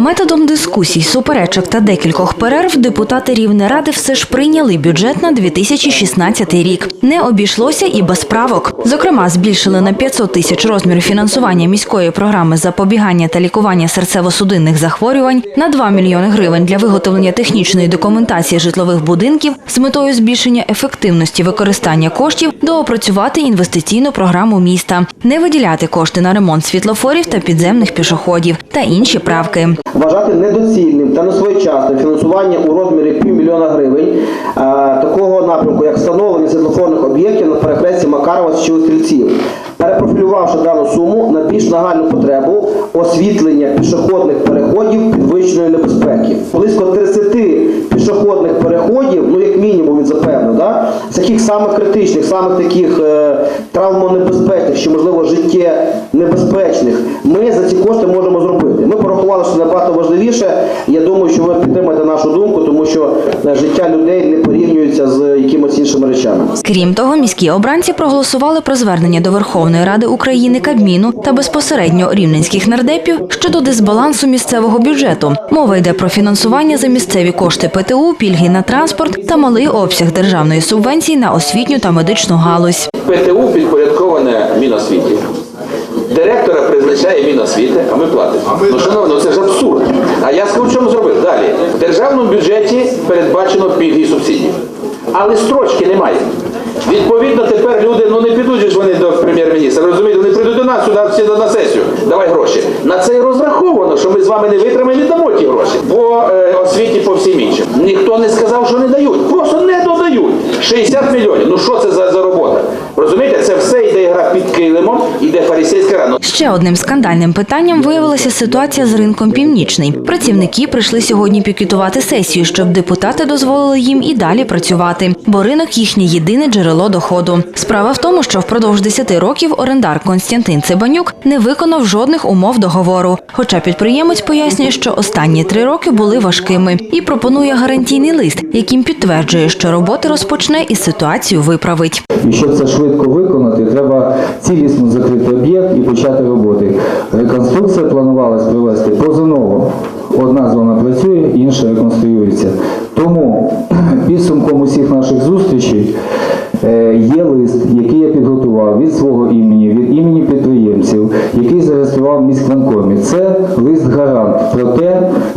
Методом дискусій, суперечок та декількох перерв депутати Рівнеради все ж прийняли бюджет на 2016 рік. Не обійшлося і без правок. Зокрема, збільшили на 500 тисяч розмір фінансування міської програми запобігання та лікування серцево-судинних захворювань на 2 мільйони гривень для виготовлення технічної документації житлових будинків з метою збільшення ефективності використання коштів доопрацювати інвестиційну програму міста, не виділяти кошти на ремонт світлофорів та підземних пішоходів та інші правки. Вважати недоцільним та несвоєчасним фінансування у розмірі півмільйона гривень е, такого напрямку, як встановлення світлофорних об'єктів на перехресті Макарова чи Стрільців, перепрофілювавши дану суму на більш нагальну потребу освітлення пішохідних переходів підвищеної небезпеки. Близько 30 пішохідних переходів, ну як мінімум він запевнив, да, таких самих критичних, самих таких е, травмонебезпечних, що можливо життєнебезпечних, ми за ці кошти можемо зробити. Ми порахували, що це набагато важливіше. Я думаю, що ви підтримаєте нашу думку, тому що е, життя людей не порівнюється з якимось іншими речами. Крім того, міські обранці проголосували про звернення до Верховної Ради України Кабміну та безпосередньо рівненських нардепів щодо дисбалансу місцевого бюджету. Мова йде про фінансування за місцеві кошти ПТУ, пільги на транспорт та малий обсяг державної субвенції на освітню та медичну галузь. ПТУ підпорядковане Міносвіті. Директора призначає Міносвіти, а ми платимо. Ну, шановно, це ж абсурд. А я скажу, в чому зробив. Далі. В державному бюджеті передбачено пільги і субсидії. Але строчки немає. Відповідно, тепер люди ну не підуть ж вони до прем'єр-міністра. Розумієте, вони прийдуть до нас сюди всі на сесію. Давай гроші. На це і розраховано, що ми з вами не витримаємо і дамо ті гроші. По е, освіті, по всім іншим. Ніхто не сказав, що не дають. Просто не додають. 60 мільйонів. Ну що це за, за робота? Розумієте, це все йде гра під килимом, іде фарисейська рана. Ще одним скандальним питанням виявилася ситуація з ринком Північний. Працівники прийшли сьогодні пікетувати сесію, щоб депутати дозволили їм і далі працювати, бо ринок їхнє єдине джерело доходу. Справа в тому, що впродовж 10 років орендар Константин Цибанюк не виконав жодних умов договору. Хоча підприємець пояснює, що останні три роки були важкими і пропонує гарантійний лист, яким підтверджує, що роботи розпочне і ситуацію виправить. І щоб це швидко виконати, треба цілісно закрити об'єкт і почати роботи. Реконструкція планувалась провести позаново. Одна зона працює, інша реконструюється. Тому підсумком усіх наших зустрічей е, є лист, який я підготував від свого імені, від імені підприємців, який зареєстрував міськванкомі. Це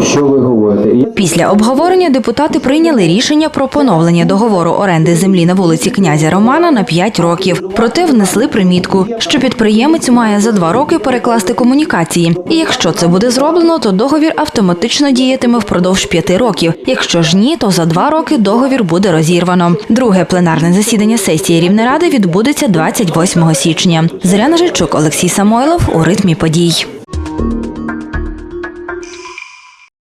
що ви говорите. Після обговорення депутати прийняли рішення про поновлення договору оренди землі на вулиці князя Романа на 5 років. Проте внесли примітку, що підприємець має за два роки перекласти комунікації. І якщо це буде зроблено, то договір автоматично діятиме впродовж п'яти років. Якщо ж ні, то за два роки договір буде розірвано. Друге пленарне засідання сесії Рівнеради відбудеться 28 січня. Зоряна Жильчук, Олексій Самойлов у ритмі подій.